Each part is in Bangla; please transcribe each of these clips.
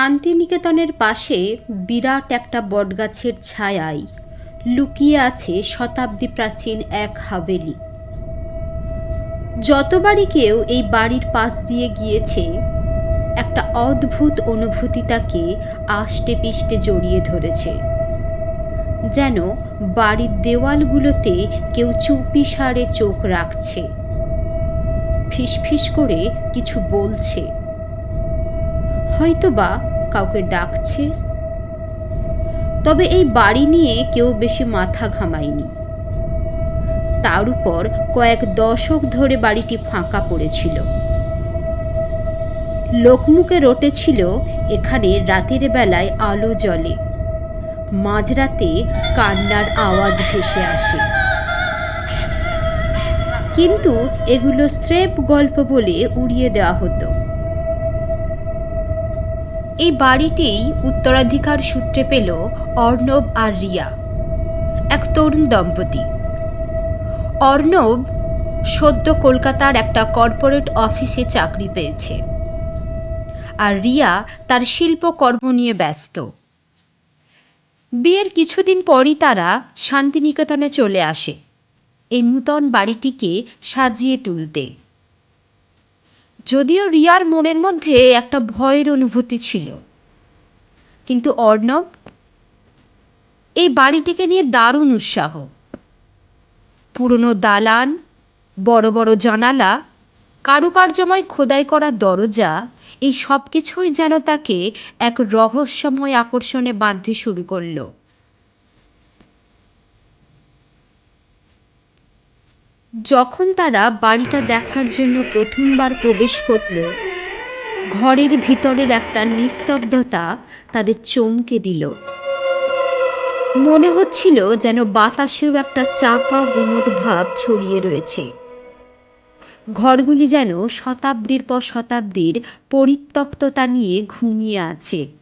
শান্তিনিকেতনের পাশে বিরাট একটা বটগাছের ছায়ায় লুকিয়ে আছে শতাব্দী প্রাচীন এক হাভেলি। যতবারই কেউ এই বাড়ির পাশ দিয়ে গিয়েছে, একটা অদ্ভুত অনুভূতি তাকে আষ্টে পিষ্টে জড়িয়ে ধরেছে। যেন বাড়ির দেওয়ালগুলোতে কেউ চুপি সারে চোখ রাখছে। ফিসফিস করে কিছু বলছে। হয়তোবা কাউকে ডাকছে। তবে এই বাড়ি নিয়ে কেউ বেশি মাথা ঘামায়নি। তার উপর কয়েক দশক ধরে বাড়িটি ফাঁকা পড়েছিল। লোকমুখে রটেছিল এখানে রাতের বেলায় আলো জ্বলে। মাঝরাতে কান্নার আওয়াজ ভেসে আসে। কিন্তু এগুলো স্রেফ গল্প বলে উড়িয়ে দেওয়া হতো। এই বাড়িটি উত্তরাধিকার সূত্রে পেল অর্ণব আর রিয়া, এক তরুণ দম্পতি। অর্ণব সদ্য কলকাতার একটা কর্পোরেট অফিসে চাকরি পেয়েছে আর রিয়া তার শিল্পকর্ম নিয়ে ব্যস্ত। বিয়ের কিছুদিন পরই তারা শান্তিনিকেতনে চলে আসে। এই নূতন বাড়িটিকে সাজিয়ে তুলতে। যদিও রিয়ার মনের মধ্যে একটা ভয়ের অনুভূতি ছিল। কিন্তু অর্ণব, এই বাড়িটিকে নিয়ে দারুণ উৎসাহ। পুরনো দালান, বড় বড় জানালা, কারুকার্যময় খোদাই করা দরজা, এই সব কিছুই যেন তাকে এক রহস্যময় আকর্ষণে বাঁধতে শুরু করল। যখন তারা বাড়িটা দেখার জন্য প্রথমবার প্রবেশ করল, ঘরের ভিতরের একটা নিস্তব্ধতা তাদের চমকে দিল। মনে হচ্ছিল যেন বাতাসেও একটা চাপা গুমট ভাব ছড়িয়ে রয়েছে। ঘরগুলি যেন শতাব্দীর পর শতাব্দীর পরিত্যক্ততা নিয়ে ঘুমিয়ে আছে।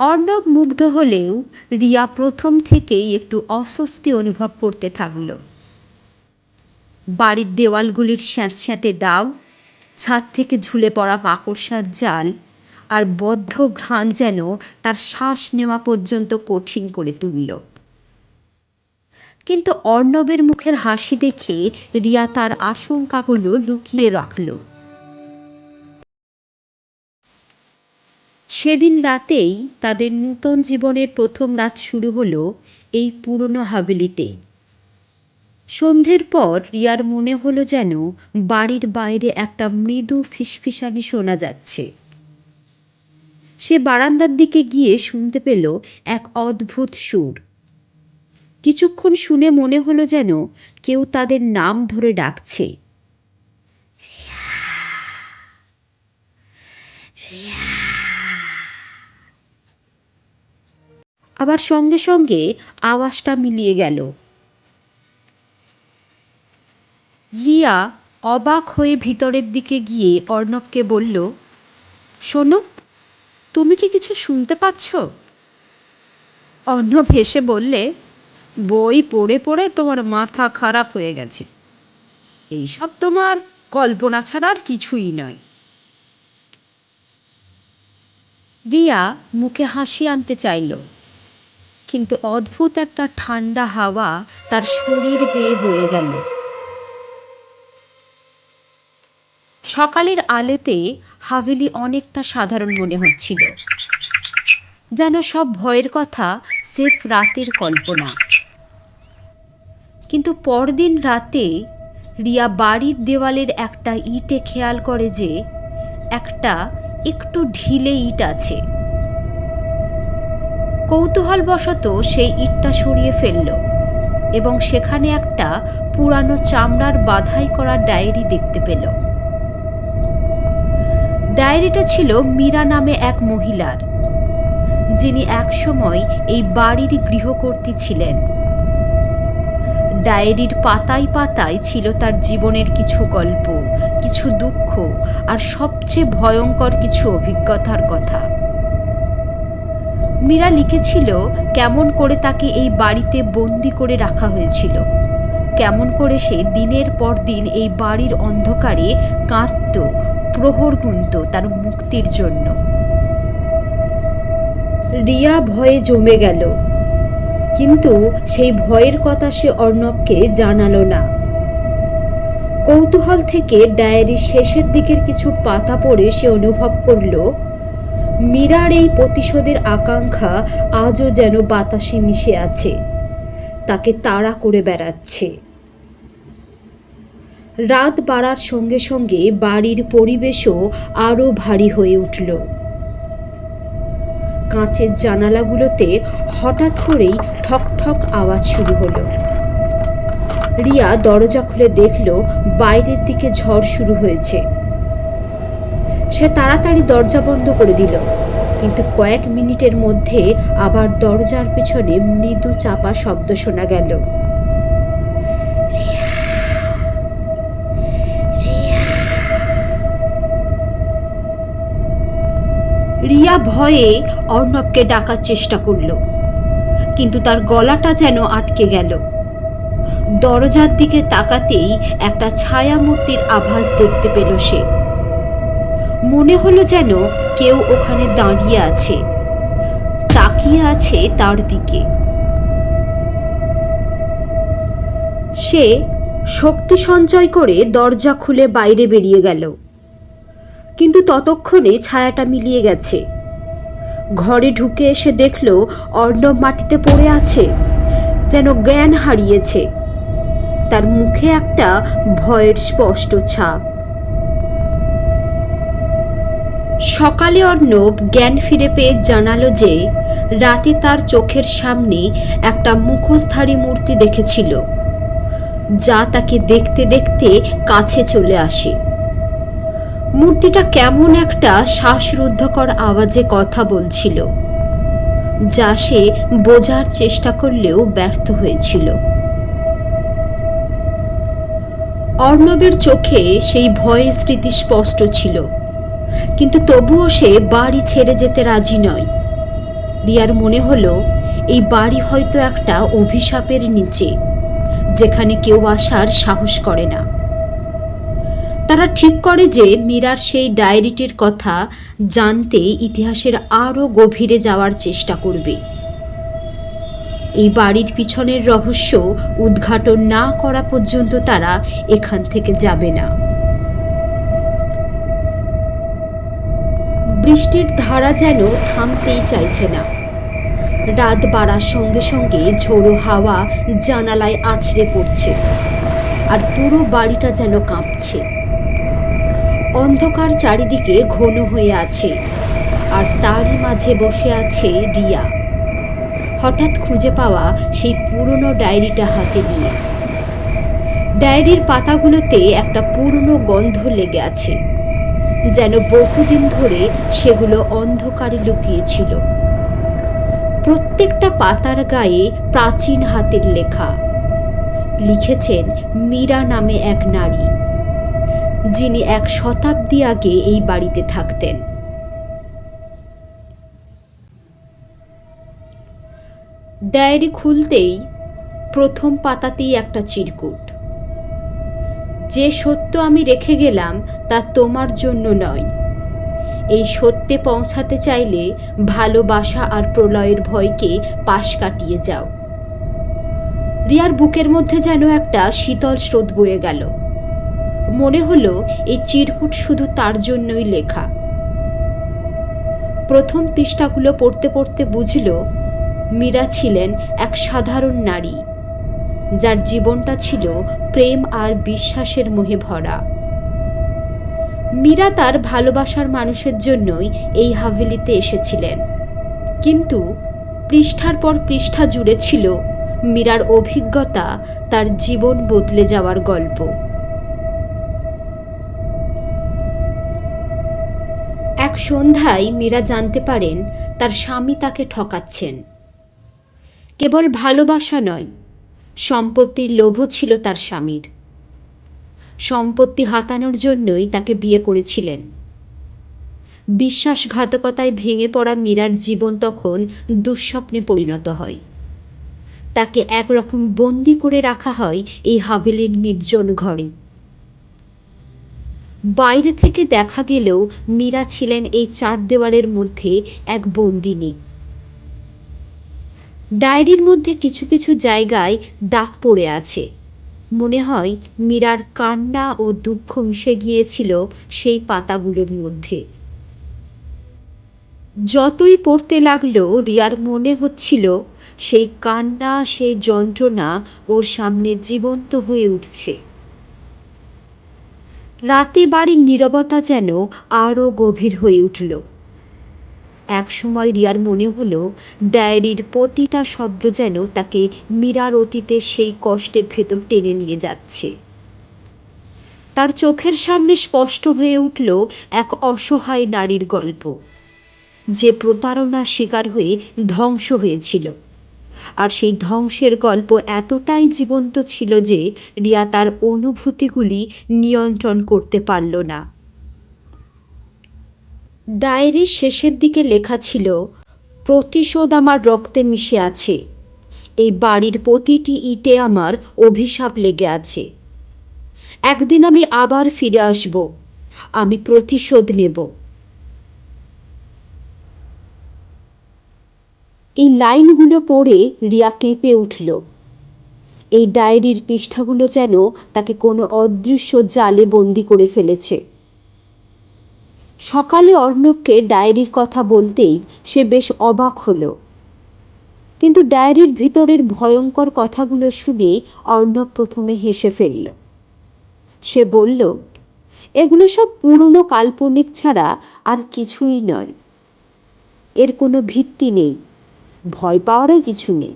অর্ণব মুগ্ধ হলেও রিয়া প্রথম থেকেই একটু অস্বস্তি অনুভব করতে থাকল। বাড়ির দেওয়ালগুলির স্যাঁতস্যাঁতে দাগ ছাদ থেকে ঝুলে পড়া মাকড়সার জাল আর বদ্ধ ঘ্রাণ যেন তার শ্বাস নেওয়া পর্যন্ত কঠিন করে তুলল। কিন্তু অর্ণবের মুখের হাসি দেখে রিয়া তার আশঙ্কাগুলো লুকিয়ে রাখল। সেদিন রাতেই তাদের নূতন জীবনের প্রথম রাত শুরু হলো এই পুরনো হাভেলিতে। সন্ধ্যের পর রিয়ার মনে হলো যেন বাড়ির বাইরে একটা মৃদু ফিসফিসানি শোনা যাচ্ছে। সে বারান্দার দিকে গিয়ে শুনতে পেল এক অদ্ভুত সুর। কিছুক্ষণ শুনে মনে হলো যেন কেউ তাদের নাম ধরে ডাকছে। আবার সঙ্গে সঙ্গে আওয়াজটা মিলিয়ে গেল। রিয়া অবাক হয়ে ভিতরের দিকে গিয়ে অর্ণবকে বলল, শোনো, তুমি কি কিছু শুনতে পাচ্ছ? অর্ণব হেসে বললে, বই পড়ে পড়ে তোমার মাথা খারাপ হয়ে গেছে। এইসব তোমার কল্পনা ছাড়া আর কিছুই নয়। রিয়া মুখে হাসি আনতে চাইল। কিন্তু অদ্ভুত একটা ঠান্ডা হাওয়া তার শরীর বেয়ে বয়ে গেল। সকালের আলোতে হাভেলি অনেকটা সাধারণ মনে হচ্ছিল। যেন সব ভয়ের কথা সেফ রাতের কল্পনা। কিন্তু পরদিন রাতে রিয়া বাড়ির দেওয়ালের একটা ইটে খেয়াল করে যে একটা একটু ঢিলে ইট আছে। কৌতূহলবশত সেই ইটটা সরিয়ে ফেলল এবং সেখানে একটা পুরানো চামড়ার বাধাই করা ডায়েরি দেখতে পেল। ডায়েরিটা ছিল মীরা নামে এক মহিলার, যিনি একসময় এই বাড়ির গৃহকর্ত্রী ছিলেন। ডায়েরির পাতায় পাতায় ছিল তার জীবনের কিছু গল্প, কিছু দুঃখ আর সবচেয়ে ভয়ঙ্কর কিছু অভিজ্ঞতার কথা। মীরা লিখেছিল কেমন করে তাকে এই বাড়িতে বন্দি করে রাখা হয়েছিল। কেমন করে সে দিনের পর দিন এই বাড়ির অন্ধকারে কাঁদত, প্রহর গুনত তার মুক্তির জন্য। রিয়া ভয়ে জমে গেল। কিন্তু সেই ভয়ের কথা সে অর্ণবকে জানালো না। কৌতূহল থেকে ডায়েরির শেষের দিকের কিছু পাতা পড়ে সে অনুভব করল মীরার এই প্রতিশোধের আকাঙ্ক্ষা আজও যেন বাতাসে মিশে আছে। তাকে তাড়া করে বেড়াচ্ছে। রাত বাড়ার সঙ্গে সঙ্গে বাড়ির পরিবেশও আরও ভারী হয়ে উঠল। কাঁচের জানালাগুলোতে হঠাৎ করেই ঠক ঠক আওয়াজ শুরু হলো। রিয়া দরজা খুলে দেখল বাইরের দিকে ঝড় শুরু হয়েছে। সে তাড়াতাড়ি দরজা বন্ধ করে দিল। কিন্তু কয়েক মিনিটের মধ্যে আবার দরজার পেছনে মৃদু চাপা শব্দ শোনা গেল। রিয়া! ভয়ে অর্ণবকে ডাকার চেষ্টা করল। কিন্তু তার গলাটা যেন আটকে গেল। দরজার দিকে তাকাতেই একটা ছায়া মূর্তির আভাস দেখতে পেল সে। মনে হলো যেন কেউ ওখানে দাঁড়িয়ে আছে। তাকিয়ে আছে তার দিকে। সে শক্তি সঞ্চয় করে দরজা খুলে বাইরে বেরিয়ে গেল। কিন্তু ততক্ষণে ছায়াটা মিলিয়ে গেছে। ঘরে ঢুকে এসে দেখল অর্ণব মাটিতে পড়ে আছে, যেন জ্ঞান হারিয়েছে। তার মুখে একটা ভয়ের স্পষ্ট ছাপ। সকালে অর্ণব জ্ঞান ফিরে পেয়ে জানালো যে রাতে তার চোখের সামনে একটা মুখোশধারী মূর্তি দেখেছিল, যা তাকে দেখতে দেখতে কাছে চলে আসে। মূর্তিটা কেমন একটা শ্বাসরুদ্ধকর আওয়াজে কথা বলছিল, যা সে বোঝার চেষ্টা করলেও ব্যর্থ হয়েছিল। অর্ণবের চোখে সেই ভয়ের স্মৃতি স্পষ্ট ছিল। কিন্তু তবুও সে বাড়ি ছেড়ে যেতে রাজি নয়। রিয়ার মনে হলো, এই বাড়ি হয়তো একটা অভিশাপের নিচে, যেখানে কেউ আসার সাহস করে না। তারা ঠিক করে যে মীরার সেই ডায়েরিটির কথা জানতে ইতিহাসের আরও গভীরে যাওয়ার চেষ্টা করবে। এই বাড়ির পিছনের রহস্য উদ্ঘাটন না করা পর্যন্ত তারা এখান থেকে যাবে না। বৃষ্টির ধারা যেন থামতেই চাইছে না। রাত বাড়ার সঙ্গে সঙ্গে ঝোড়ো হাওয়া জানালায় আছড়ে পড়ছে আর পুরো বাড়িটা যেন কাঁপছে। অন্ধকার চারিদিকে ঘন হয়ে আছে আর তারই মাঝে বসে আছে রিয়া। হঠাৎ খুঁজে পাওয়া সেই পুরনো ডায়েরিটা হাতে নিয়ে। ডায়েরির পাতাগুলোতে একটা পুরনো গন্ধ লেগে আছে। যেন বহুদিন ধরে সেগুলো অন্ধকারে লুকিয়েছিল। প্রত্যেকটা পাতার গায়ে প্রাচীন হাতের লেখা। লিখেছেন মীরা নামে এক নারী, যিনি এক শতাব্দী আগে এই বাড়িতে থাকতেন। ডায়েরি খুলতেই প্রথম পাতাতেই একটা চিরকুট। যে সত্য আমি রেখে গেলাম তা তোমার জন্য নয়। এই সত্যে পৌঁছাতে চাইলে ভালোবাসা আর প্রলয়ের ভয়কে পাশ কাটিয়ে যাও। রিয়ার বুকের মধ্যে যেন একটা শীতল স্রোত বয়ে গেল। মনে হলো এই চিরকুট শুধু তার জন্যই লেখা। প্রথম পৃষ্ঠাগুলো পড়তে পড়তে বুঝল, মীরা ছিলেন এক সাধারণ নারী। যার জীবনটা ছিল প্রেম আর বিশ্বাসের মোহে ভরা। মীরা তার ভালোবাসার মানুষের জন্যই এই হাভেলিতে এসেছিলেন। কিন্তু পৃষ্ঠার পর পৃষ্ঠা জুড়ে ছিল মীরার অভিজ্ঞতা, তার জীবন বদলে যাওয়ার গল্প। এক সন্ধ্যায় মীরা জানতে পারেন, তার স্বামী তাকে ঠকাচ্ছেন। কেবল ভালোবাসা নয় সম্পত্তির লোভও ছিল তার স্বামীর। সম্পত্তি হাতানোর জন্যই তাকে বিয়ে করেছিলেন। বিশ্বাসঘাতকতায় ভেঙে পড়া মীরার জীবন তখন দুঃস্বপ্নে পরিণত হয়। তাকে একরকম বন্দি করে রাখা হয় এই হাভেলির নির্জন ঘরে। বাইরে থেকে দেখা গেলেও মীরা ছিলেন এই চার দেওয়ালের মধ্যে এক বন্দিনী। ডায়েরির মধ্যে কিছু কিছু জায়গায় দাগ পড়ে আছে। মনে হয় মীরার কান্না ও দুঃখ মিশে গিয়েছিল সেই পাতাগুলোর মধ্যে। যতই পড়তে লাগল, রিয়ার মনে হচ্ছিল সেই কান্না, সেই যন্ত্রণা ওর সামনে জীবন্ত হয়ে উঠছে। রাতে বাড়ির নীরবতা যেন আরও গভীর হয়ে উঠল। একসময় রিয়ার মনে হলো, ডায়েরির প্রতিটা শব্দ যেন তাকে মীরার অতীতে সেই কষ্টের ভেতর টেনে নিয়ে যাচ্ছে। তার চোখের সামনে স্পষ্ট হয়ে উঠল এক অসহায় নারীর গল্প। যে প্রতারণার শিকার হয়ে ধ্বংস হয়েছিল। আর সেই ধ্বংসের গল্প এতটাই জীবন্ত ছিল যে রিয়া তার অনুভূতিগুলি নিয়ন্ত্রণ করতে পারল না। ডায়েরির শেষের দিকে লেখা ছিল, প্রতিশোধ আমার রক্তে মিশে আছে। এই বাড়ির প্রতিটি ইটে আমার অভিশাপ লেগে আছে। একদিন আমি আবার ফিরে আসব। আমি প্রতিশোধ নেব। এই লাইনগুলো পড়ে রিয়া কেঁপে উঠল। এই ডায়েরির পৃষ্ঠাগুলো যেন তাকে কোনো অদৃশ্য জালে বন্দি করে ফেলেছে। সকালে অর্ণবকে ডায়েরির কথা বলতেই সে বেশ অবাক হলো। কিন্তু ডায়েরির ভিতরের ভয়ঙ্কর কথাগুলো শুনে অর্ণব প্রথমে হেসে ফেলল। সে বলল, এগুলো সব পুরনো কাল্পনিক ছাড়া আর কিছুই নয়। এর কোনো ভিত্তি নেই। ভয় পাওয়ারও কিছু নেই।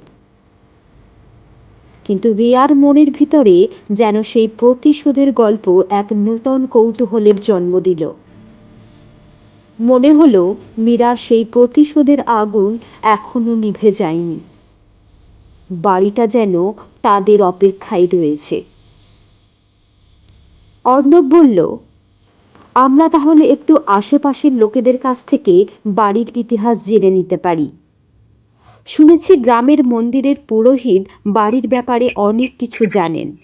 কিন্তু রিয়ার মনের ভিতরে যেন সেই প্রতিশোধের গল্প এক নূতন কৌতূহলের জন্ম দিল। মনে হলো মীরার সেই প্রতিশোধের আগুন এখনও নিভে যায়নি। বাড়িটা যেন তাদের অপেক্ষায় রয়েছে। অর্ণব বলল, আমরা তাহলে একটু আশেপাশের লোকেদের কাছ থেকে বাড়ির ইতিহাস জেনে নিতে পারি। শুনেছি গ্রামের মন্দিরের পুরোহিত বাড়ির ব্যাপারে অনেক কিছু জানেন।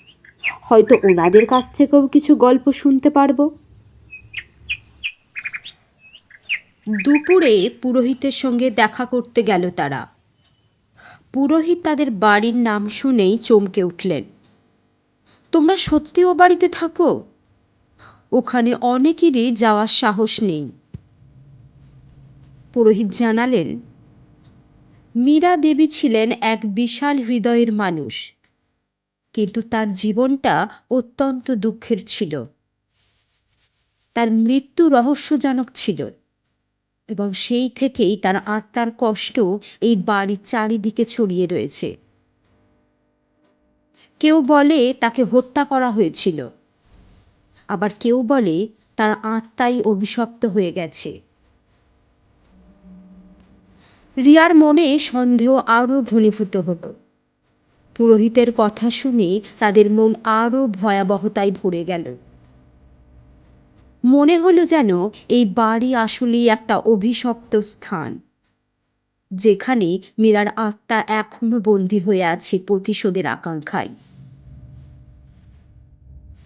হয়তো ওনাদের কাছ থেকেও কিছু গল্প শুনতে পারব। দুপুরে পুরোহিতের সঙ্গে দেখা করতে গেল তারা। পুরোহিত তাদের বাড়ির নাম শুনেই চমকে উঠলেন। তোমরা সত্যি ও বাড়িতে থাকো? ওখানে অনেকেরই যাওয়ার সাহস নেই। পুরোহিত জানালেন, মীরা দেবী ছিলেন এক বিশাল হৃদয়ের মানুষ, কিন্তু তার জীবনটা অত্যন্ত দুঃখের ছিল। তার মৃত্যু রহস্যজনক ছিল। এবং সেই থেকেই তার আত্মার কষ্ট এই বাড়ির চারিদিকে ছড়িয়ে রয়েছে। কেউ বলে তাকে হত্যা করা হয়েছিল। আবার কেউ বলে তার আত্মাই অভিশপ্ত হয়ে গেছে। রিয়ার মনে সন্দেহ আরও ঘনীভূত হলো। পুরোহিতের কথা শুনে তাদের মন আরও ভয়াবহতায় ভরে গেল। মনে হলো যেন এই বাড়ি আসলেই একটা অভিশপ্ত স্থান। যেখানে মীরার আত্মা এখনও বন্দী হয়ে আছে প্রতিশোধের আকাঙ্ক্ষায়।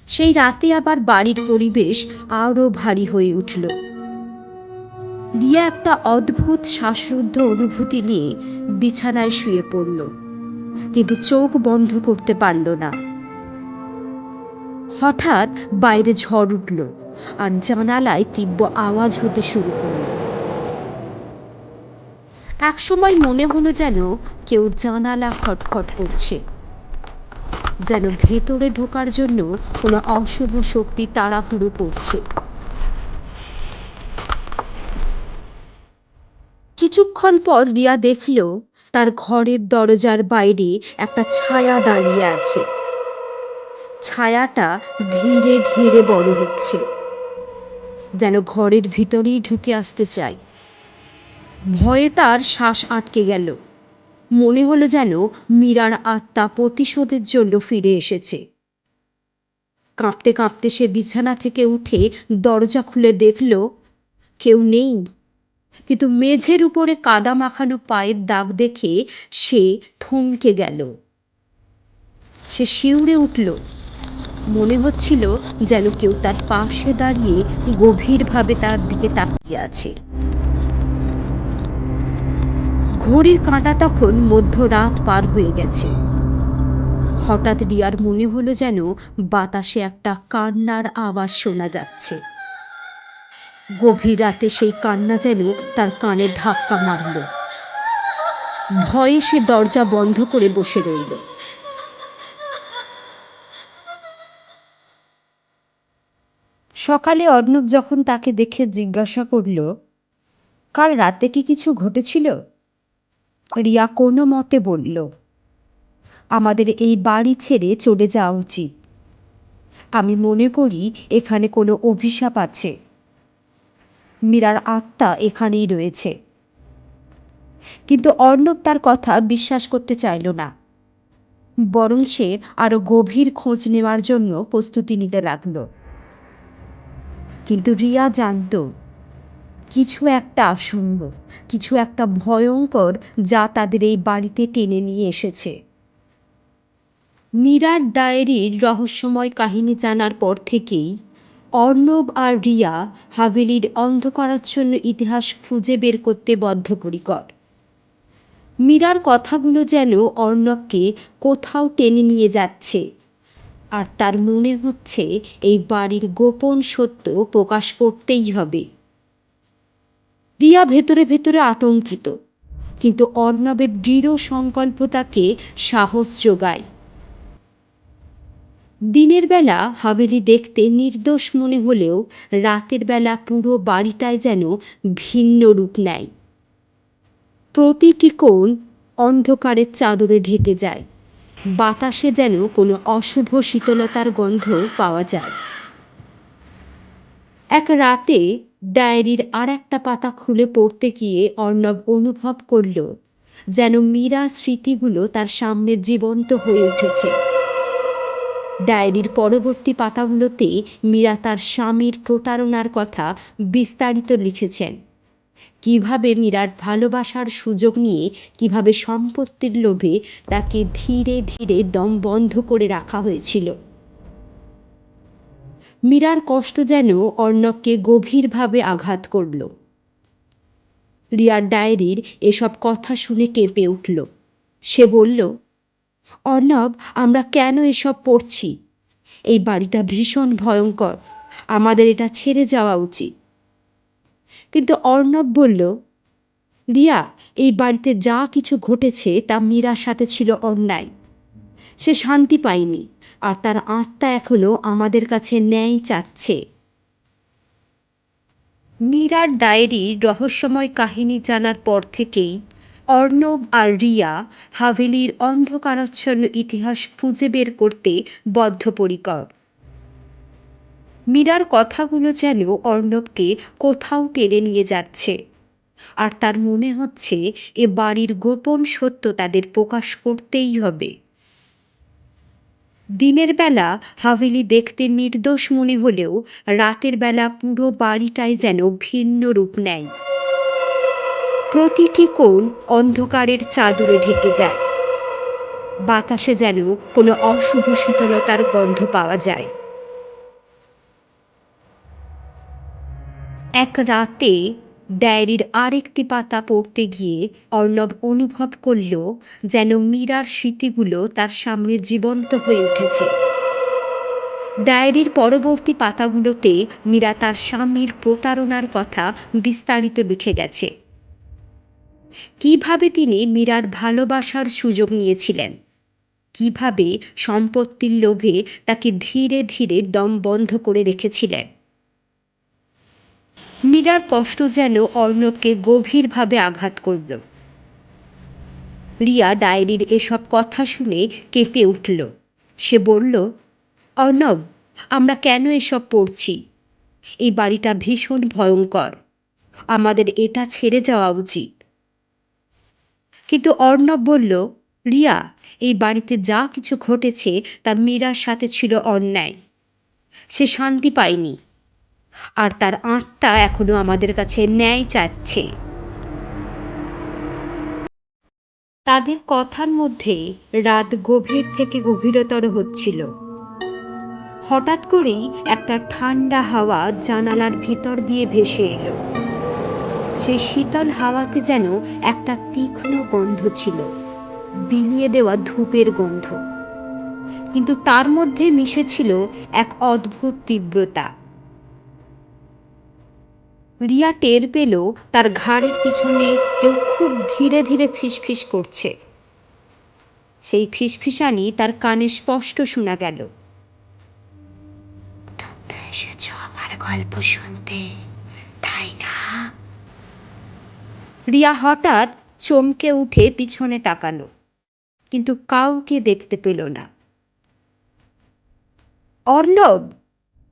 সেই রাতে আবার বাড়ির পরিবেশ আরও ভারী হয়ে উঠল। রিয়া একটা অদ্ভুত শ্বাসরুদ্ধ অনুভূতি নিয়ে বিছানায় শুয়ে পড়ল, কিন্তু চোখ বন্ধ করতে পারল না। হঠাৎ বাইরে ঝড় উঠল। আর জানালায় তীব্র আওয়াজ হতে শুরু করল। একসময় মনে হলো যেন কেউ জানালা খটখট করছে, যেন ভেতরে ঢোকার জন্য কোনো অশুভ শক্তি তাড়াহুড়ো করছে। কিছুক্ষণ পর রিয়া দেখল তার ঘরের দরজার বাইরে একটা ছায়া দাঁড়িয়ে আছে। ছায়াটা ধীরে ধীরে বড় হচ্ছে। যেন ঘরের ভিতরেই ঢুকে আসতে চায় ভয়ে তার শ্বাস আটকে গেল। মনে হলো যেন মীরার আত্মা প্রতিশোধের জন্য ফিরে এসেছে। কাঁপতে কাঁপতে সে বিছানা থেকে উঠে দরজা খুলে দেখল, কেউ নেই। কিন্তু মেঝের উপরে কাদা মাখানো পায়ের দাগ দেখে সে থমকে গেল। সে শিউরে উঠল। মনে হচ্ছিল যেন কেউ তার পাশে দাঁড়িয়ে গভীরভাবে তার দিকে তাকিয়ে আছে। ঘড়ির কাঁটা তখন মধ্যরাত পার হয়ে গেছে। হঠাৎ রিয়ার মনে হলো যেন বাতাসে একটা কান্নার আওয়াজ শোনা যাচ্ছে। গভীর রাতে সেই কান্না যেন তার কানে ধাক্কা মারল। ভয়ে সে দরজা বন্ধ করে বসে রইল। সকালে অর্ণব যখন তাকে দেখে জিজ্ঞাসা করল, কাল রাতে কি কিছু ঘটেছিল? রিয়া কোনো মতে বলল, আমাদের এই বাড়ি ছেড়ে চলে যাওয়া উচিত। আমি মনে করি এখানে কোনো অভিশাপ আছে। মীরার আত্মা এখানেই রয়েছে কিন্তু অর্ণব তার কথা বিশ্বাস করতে চাইল না। বরং সে আরও গভীর খোঁজ নেওয়ার জন্য প্রস্তুতি নিতে লাগল। কিন্তু রিয়া জানত, কিছু একটা আসন্ন, কিছু একটা ভয়ঙ্কর যা তাদের এই বাড়িতে টেনে নিয়ে এসেছে। মীরার ডায়েরির রহস্যময় কাহিনী জানার পর থেকেই অর্ণব আর রিয়া হাভেলির অন্ধকারাচ্ছন্ন ইতিহাস খুঁজে বের করতে বদ্ধপরিকর। মীরার কথাগুলো যেন অর্ণবকে কোথাও টেনে নিয়ে যাচ্ছে। আর তার মনে হচ্ছে এই বাড়ির গোপন সত্য প্রকাশ করতেই হবে। রিয়া ভেতরে ভেতরে আতঙ্কিত, কিন্তু অর্ণবের দৃঢ় সংকল্প তাকে সাহস যোগায়। দিনের বেলা হাভেলি দেখতে নির্দোষ মনে হলেও রাতের বেলা পুরো বাড়িটায় যেন ভিন্ন রূপ নেয়। প্রতিটি কোণ অন্ধকারের চাদরে ঢেকে যায়। বাতাসে যেন কোনো অশুভ শীতলতার গন্ধ পাওয়া যায়। এক রাতে ডায়েরির আর একটা পাতা খুলে পড়তে গিয়ে অর্ণব অনুভব করল যেন মীরা স্মৃতিগুলো তার সামনে জীবন্ত হয়ে উঠেছে। ডায়েরির পরবর্তী পাতাগুলোতে মীরা তার স্বামীর প্রতারণার কথা বিস্তারিত লিখেছেন। কীভাবে মীরার ভালোবাসার সুযোগ নিয়ে, কীভাবে সম্পত্তির লোভে তাকে ধীরে ধীরে দম বন্ধ করে রাখা হয়েছিল। মীরার কষ্ট যেন অর্ণবকে গভীরভাবে আঘাত করল। রিয়ার ডায়েরির এসব কথা শুনে কেঁপে উঠল। সে বলল, অর্ণব, আমরা কেন এসব পড়ছি? এই বাড়িটা ভীষণ ভয়ঙ্কর। আমাদের এটা ছেড়ে যাওয়া উচিত। কিন্তু অর্ণব বলল, রিয়া, এই বাড়িতে যা কিছু ঘটেছে তা মীরার সাথে ছিল অন্যায়। সে শান্তি পায়নি, আর তার আত্মা এখনও আমাদের কাছে ন্যায় চাচ্ছে। মীরার ডায়েরির রহস্যময় কাহিনী জানার পর থেকেই অর্ণব আর রিয়া হাভেলির অন্ধকারাচ্ছন্ন ইতিহাস খুঁজে বের করতে বদ্ধপরিকর। মীরার কথাগুলো যেন অর্ণবকে কোথাও টেনে নিয়ে যাচ্ছে। আর তার মনে হচ্ছে এ বাড়ির গোপন সত্য তাদের প্রকাশ করতেই হবে। দিনের বেলা হাভেলি দেখতে নির্দোষ মনে হলেও রাতের বেলা পুরো বাড়িটাই যেন ভিন্ন রূপ নেয়। প্রতিটি কোণ অন্ধকারের চাদরে ঢেকে যায়। বাতাসে যেন কোনো অশুভ শীতলতার গন্ধ পাওয়া যায়। এক রাতে ডায়েরির আরেকটি পাতা পড়তে গিয়ে অর্ণব অনুভব করল যেন মীরার স্মৃতিগুলো তার সামনে জীবন্ত হয়ে উঠেছে। ডায়েরির পরবর্তী পাতাগুলোতে মীরা তার স্বামীর প্রতারণার কথা বিস্তারিত লিখে গেছে। কীভাবে তিনি মীরার ভালোবাসার সুযোগ নিয়েছিলেন? কীভাবে সম্পত্তির লোভে তাকে ধীরে ধীরে দম বন্ধ করে রেখেছিলেন? মীরার কষ্ট যেন অর্ণবকে গভীরভাবে আঘাত করল। রিয়া ডায়েরির এসব কথা শুনে কেঁপে উঠল। সে বলল, অর্ণব, আমরা কেন এসব পড়ছি? এই বাড়িটা ভীষণ ভয়ঙ্কর। আমাদের এটা ছেড়ে যাওয়া উচিত। কিন্তু অর্ণব বলল, রিয়া, এই বাড়িতে যা কিছু ঘটেছে তা মীরার সাথে ছিল অন্যায়। সে শান্তি পায়নি। আর তার আত্মা এখনও আমাদের কাছে ন্যায় চাচ্ছে। তাদের কথার মধ্যে রাত গভীর থেকে গভীরতর হচ্ছিল। হঠাৎ করেই একটা ঠান্ডা হাওয়া জানালার ভিতর দিয়ে ভেসে এলো। সেই শীতল হাওয়াতে যেন একটা তীক্ষ্ণ গন্ধ ছিল, বিলিয়ে দেওয়া ধূপের গন্ধ। কিন্তু তার মধ্যে মিশেছিল এক অদ্ভুত তীব্রতা। রিয়া টের পেল তার ঘাড়ের পিছনে কেউ খুব ধীরে ধীরে ফিসফিস করছে। সেই ফিসফিসানি তার কানে স্পষ্ট শোনা গেল। তোমরা এসেছ আমার গল্প শুনতে তাই না? রিয়া হঠাৎ চমকে উঠে পিছনে তাকালো কিন্তু কাউকে দেখতে পেল না। অর্ণব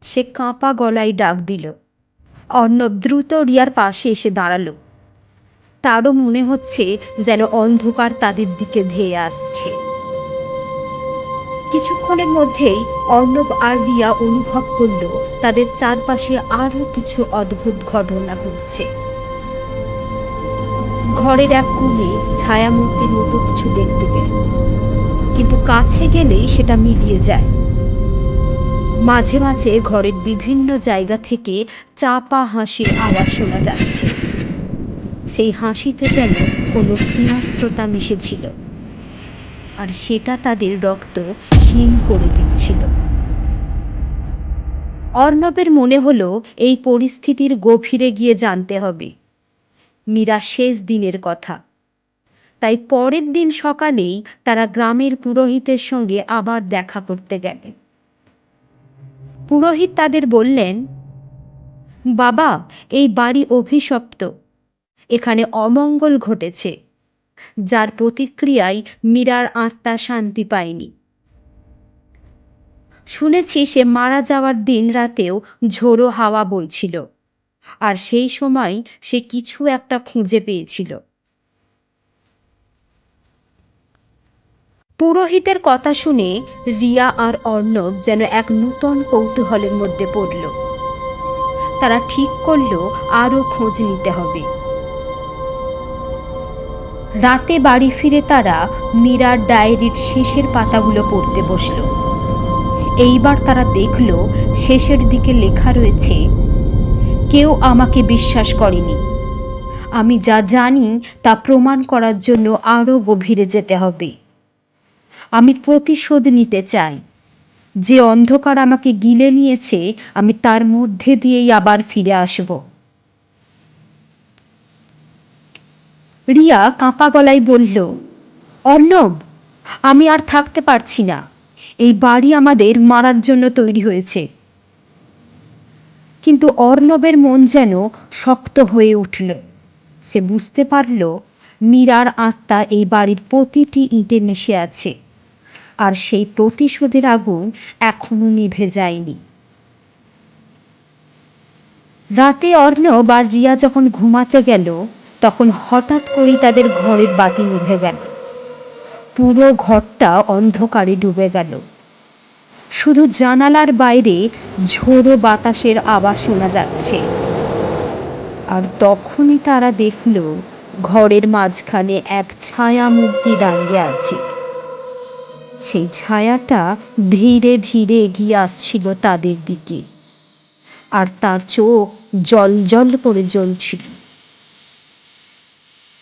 সে কাঁপা গলায় ডাক দিল। অর্ণব দ্রুত রিয়ার পাশে এসে দাঁড়াল। তারও মনে হচ্ছে যেন অন্ধকার তাদের দিকে ধেয়ে আসছে। কিছুক্ষণের মধ্যেই অর্ণব আর রিয়া অনুভব করল তাদের চারপাশে আরও কিছু অদ্ভুত ঘটনা ঘটছে। ঘরের এক কোণে ছায়ামূর্তির মতো কিছু দেখতে পেল। কিন্তু কাছে গেলেই সেটা মিলিয়ে যায়। মাঝে মাঝে ঘরের বিভিন্ন জায়গা থেকে চাপা হাসির আওয়াজ শোনা যাচ্ছে। সেই হাসিতে যেন কোনো হিংস্রতা মিশেছিল। আর সেটা তাদের রক্ত হিম করে দিচ্ছিল। অর্ণবের মনে হলো, এই পরিস্থিতির গভীরে গিয়ে জানতে হবে। মীরা শেষ দিনের কথা। তাই পরের দিন সকালেই তারা গ্রামের পুরোহিতের সঙ্গে আবার দেখা করতে গেলেন। পুরোহিত তাদের বললেন, বাবা, এই বাড়ি অভিশপ্ত। এখানে অমঙ্গল ঘটেছে। যার প্রতিক্রিয়ায় মীরার আত্মা শান্তি পায়নি। শুনেছি সে মারা যাওয়ার দিন রাতেও ঝোড়ো হাওয়া বইছিল। আর সেই সময় সে কিছু একটা খুঁজে পেয়েছিল। পুরোহিতের কথা শুনে রিয়া আর অর্ণব যেন এক নূতন কৌতূহলের মধ্যে পড়ল। তারা ঠিক করল, আরও খোঁজ নিতে হবে। রাতে বাড়ি ফিরে তারা মীরার ডায়েরির শেষের পাতাগুলো পড়তে বসল। এইবার তারা দেখল, শেষের দিকে লেখা রয়েছে, কেউ আমাকে বিশ্বাস করেনি। আমি যা জানি তা প্রমাণ করার জন্য আরও গভীরে যেতে হবে। আমি প্রতিশোধ নিতে চাই। যে অন্ধকার আমাকে গিলে নিয়েছে, আমি তার মধ্যে দিয়েই আবার ফিরে আসব। রিয়া কাঁপা গলায় বলল, অর্ণব, আমি আর থাকতে পারছি না। এই বাড়ি আমাদের মারার জন্য তৈরি হয়েছে। কিন্তু অর্ণবের মন যেন শক্ত হয়ে উঠল। সে বুঝতে পারল, মীরার আত্মা এই বাড়ির প্রতিটি ইঁটে মিশে আছে। আর সেই প্রতিশোধের আগুন এখনও নিভে যায়নি। রাতে অর্ণব আর রিয়া যখন ঘুমাতে গেল, তখন হঠাৎ করেই তাদের ঘরের বাতি নিভে গেল। পুরো ঘরটা অন্ধকারে ডুবে গেল। শুধু জানালার বাইরে ঝোড়ো বাতাসের আওয়াজ শোনা যাচ্ছে। আর তখনই তারা দেখল, ঘরের মাঝখানে এক ছায়া মূর্তি দাঁড়িয়ে আছে। সেই ছায়াটা ধীরে ধীরে এগিয়ে আসছিল তাদের দিকে। আর তার চোখ জল জল করে জ্বলছিল।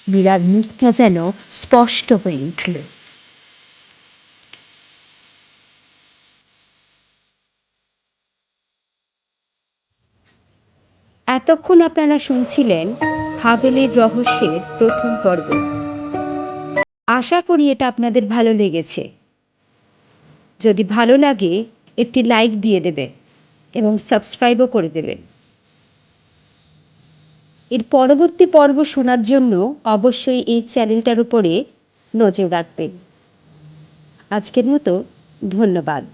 মীরার মুখটা যেন স্পষ্ট হয়ে উঠল। এতক্ষণ আপনারা শুনছিলেন হাভেলির রহস্যের প্রথম পর্ব। আশা করি এটা আপনাদের ভালো লেগেছে। যদি ভালো লাগে, একটি লাইক দিয়ে দেবে এবং সাবস্ক্রাইবও করে দেবে। এর পরবর্তী পর্ব শোনার জন্য অবশ্যই এই চ্যানেলটার উপরে নজর রাখবেন। আজকের মতো, ধন্যবাদ।